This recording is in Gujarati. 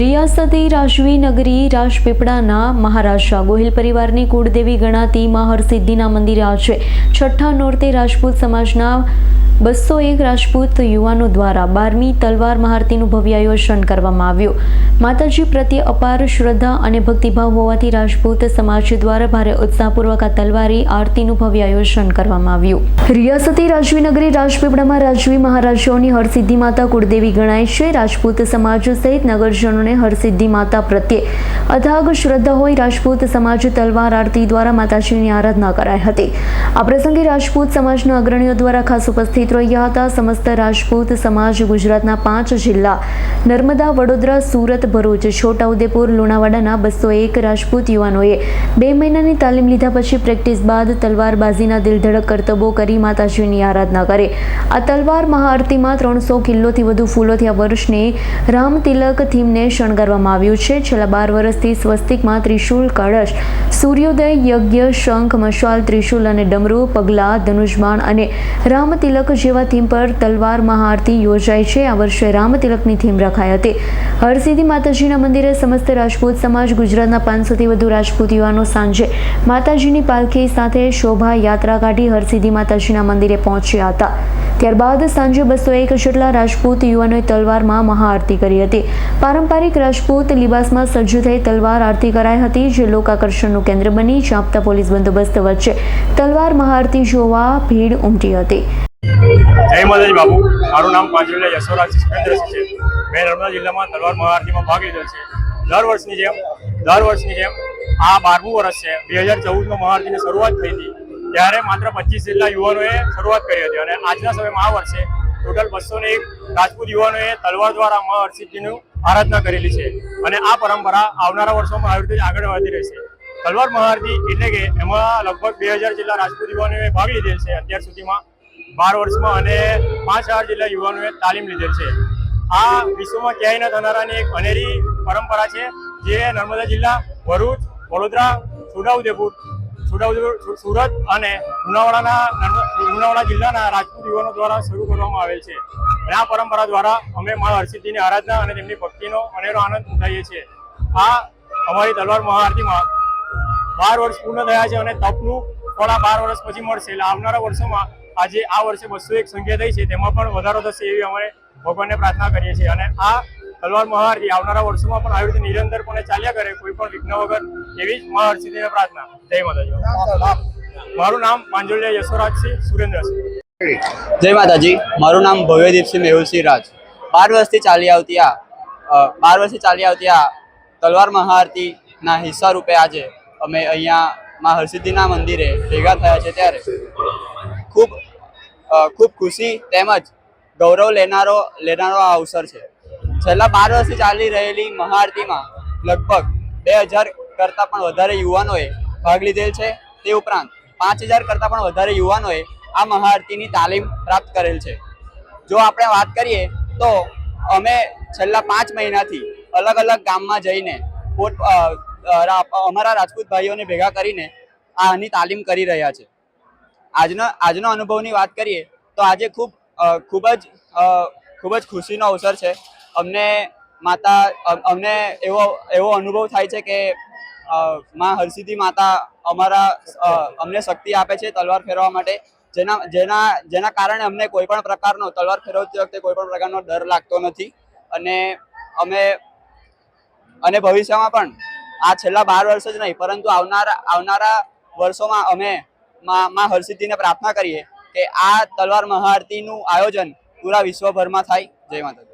રિયાસતી રાજવી નગરી રાજપીપળાના મહારાજા ગોહિલ પરિવારની કુળદેવી ગણાતી મા હરસિદ્ધિના મંદિરે આજે છઠ્ઠા નોરતે રાજપૂત સમાજના બસો એક રાજપૂત યુવાનો દ્વારા બારમી તલવાર મહારતીનું ભવ્ય આયોજન કરવામાં આવ્યું. માતાજી પ્રત્યે અપાર શ્રદ્ધા અને ભક્તિભાવ હોવાથી રાજપૂત સમાજ દ્વારા ભારે ઉત્સાહપૂર્વક આ તલવારી આરતીનું ભવ્ય આયોજન કરવામાં આવ્યું. રિયાસતી રાજવી નગરી રાજપીપળામાં રાજવી મહારાજાઓની હરસિદ્ધિ માતા કુળદેવી ગણાય છે. રાજપૂત સમાજ સહિત નગરજનોને હરસિદ્ધિ માતા પ્રત્યે અથાગ શ્રદ્ધા હોય રાજપૂત સમાજ તલવાર આરતી દ્વારા માતાજીની આરાધના કરાઈ હતી. આ પ્રસંગે રાજપૂત સમાજના અગ્રણીઓ દ્વારા ખાસ ઉપસ્થિત રહ્યા હતા. સમસ્ત રાજપૂત સમાજ ગુજરાતના પાંચ જિલ્લા નર્મદા, વડોદરા, સુરત, ભરૂચ, છોટાઉદેપુર, લુણાવાડાના બસો એક રાજપૂત યુવાનોએ બે મહિનાની તાલીમ લીધા પછી પ્રેક્ટિસ બાદ તલવારબાજીના દિલધડક કરતબો કરી માતાજીની આરાધના કરે. આ તલવાર મહાઆરતીમાં ત્રણસો કિલ્લોથી વધુ ફૂલોથી આ વર્ષને રામ તિલક થીમને શણગારવામાં આવ્યું છે. છેલ્લા બાર વર્ષથી સ્વસ્તિકમાં ત્રિશૂલ કળશ, સૂર્યોદય યજ્ઞ, શંખ, મશાલ, ત્રિશૂલ અને ડમરુ, પગલા ધનુષબાણ અને રામતિલક જેવા થીમ પર તલવાર મહાઆરતી યોજાય છે. આ વર્ષે રામતિલકની થીમ રખાઈ હતી. હરસિદ્ધિ માતાજીના મંદિરે સમસ્ત રાજપૂત સમાજ ગુજરાતના પાંચસોથી વધુ રાજપૂત યુવાનો સાંજે માતાજીની પાલખી સાથે શોભા યાત્રા કાઢી હરસિદ્ધિ માતાજીના મંદિરે પહોંચ્યા હતા. ત્યારબાદ સાંજે બસો એક જેટલા રાજપૂત યુવાનોએ તલવારમાં મહાઆરતી કરી હતી. પારંપરિક રાજપૂત લિબાસમાં સજ્જ થઈ તલવાર આરતી કરાઈ હતી, જે લોક આકર્ષણનું કેન્દ્ર બની ચાંપતા પોલીસ બંદોબસ્ત વચ્ચે તલવાર મહાઆરતી જોવા ભીડ ઉમટી હતી. જય માતાજી બાપુ. મારું નામ પાંચવેલા યશોરાજ સુરેન્દ્રસિંહ છે. મેં નર્મદા જિલ્લામાં તલવાર મહાઆરતીમાં ભાગ લીધો છે. દર વર્ષની જેમ, દર વર્ષની જેમ આ બારમું વર્ષ છે. બે હજાર ચૌદમાં મહાઆરતીની શરૂઆત થઈ હતી. ત્યારે માત્ર પચીસ જેટલા યુવાનોએ શરૂઆત કરી હતી અને આજના સમયમાં આ વર્ષે ટોટલ બસો ને એક રાજપૂત યુવાનોએ તલવાર દ્વારા મા હરસિદ્ધિનું આરાધના કરેલી છે અને આ પરંપરા આવનારા વર્ષોમાં આવી રીતે આગળ વધી રહેશે તલવાર મહાઆરતી એટલે કે એમાં લગભગ બે હજાર જેટલા રાજપૂત યુવાનોએ ભાગ લીધેલ છે. અત્યાર સુધીમાં બાર વર્ષમાં અને પાંચ હજાર જેટલા યુવાનોએ તાલીમ લીધેલ છે. આ વિશ્વમાં ક્યાંય ન થનારાની એક અનેરી પરંપરા છે, જે નર્મદા જિલ્લા ભરૂચ, વડોદરા છોટાઉદેપુર સુરત અને લુણાવાડાના લુણાવાડા જિલ્લાના રાજપૂત યુવાનો દ્વારા શરૂ કરવામાં આવેલ છે. અને આ પરંપરા દ્વારા અમે મા હર્ષિદ્ધિની આરાધના અને તેમની ભક્તિનો અનેરો આનંદ ઉઠાવીએ છીએ. આ અમારી તલવાર મહાઆરતીમાં બાર વર્ષ પૂર્ણ થયા છે અને તપનું આ બાર વર્ષ પછી મળશે. એટલે આવનારા વર્ષોમાં આજે આ વર્ષે બસો એક સંખ્યા થઈ છે. તેમાં પણ વધારો થશે એવી અમે ભગવાનને પ્રાર્થના કરીએ છીએ. અને આ તલવાર મહાઆરતી આવનારા વર્ષોમાં પણ આવી રીતે નિરંતરપણે ચાલ્યા કરે, કોઈ પણ વિઘ્ન વગર એવી જ મહાહરસિદ્ધિને પ્રાર્થના. જય માતાજી. મારું નામ માંજોલિયા યશોરાજસિંહ સુરેન્દ્રસિંહ જય માતાજી. મારું નામ ભવ્યદીપસિંહ મેહુલસિંહ રાજ. બાર વર્ષથી ચાલી આવતી આ બાર વર્ષથી ચાલી આવતી આ તલવાર મહાઆરતીના હિસ્સા રૂપે આજે અમે અહીંયા મા હરસિદ્ધિના મંદિરે ભેગા થયા છે ત્યારે. ખૂબ ખૂબ ખુશી, તેમજ ગૌરવ લેનારો લેનારો આ અવસર છે. છેલ્લા બાર વર્ષથી ચાલી રહેલી મહાઆરતીમાં લગભગ બે હજાર કરતાં પણ વધારે યુવાનોએ ભાગ લીધેલ છે. તે ઉપરાંત પાંચ હજાર કરતાં પણ વધારે યુવાનોએ આ મહાઆરતીની તાલીમ પ્રાપ્ત કરેલ છે. જો આપણે વાત કરીએ તો અમે છેલ્લા પાંચ મહિનાથી અલગ અલગ ગામમાં જઈને અમારા રાજપૂત ભાઈઓને ભેગા કરીને આની તાલીમ કરી રહ્યા છે. આજનો આજનો અનુભવની વાત કરીએ તો આજે ખૂબ ખૂબ જ ખૂબ જ ખુશીનો અવસર છે. અમને માતા અમને એવો એવો અનુભવ થાય છે કે માં હરસિદ્ધિ માતા અમારા અમને શક્તિ આપે છે તલવાર ફેરવા માટે. જેના જેના જેના કારણે અમને કોઈ પણ પ્રકારનો, તલવાર ફેરવતી વખતે કોઈ પણ પ્રકારનો ડર લાગતો નથી. અને અમે, અને ભવિષ્યમાં પણ આ છેલ્લા બાર વર્ષ જ નહીં, પરંતુ આવનારા આવનારા વર્ષોમાં અમે માં હરસિદ્ધિને પ્રાર્થના કરીએ કે આ તલવાર મહાઆરતીનું આયોજન પૂરા વિશ્વભરમાં થાય. જય માતાજી.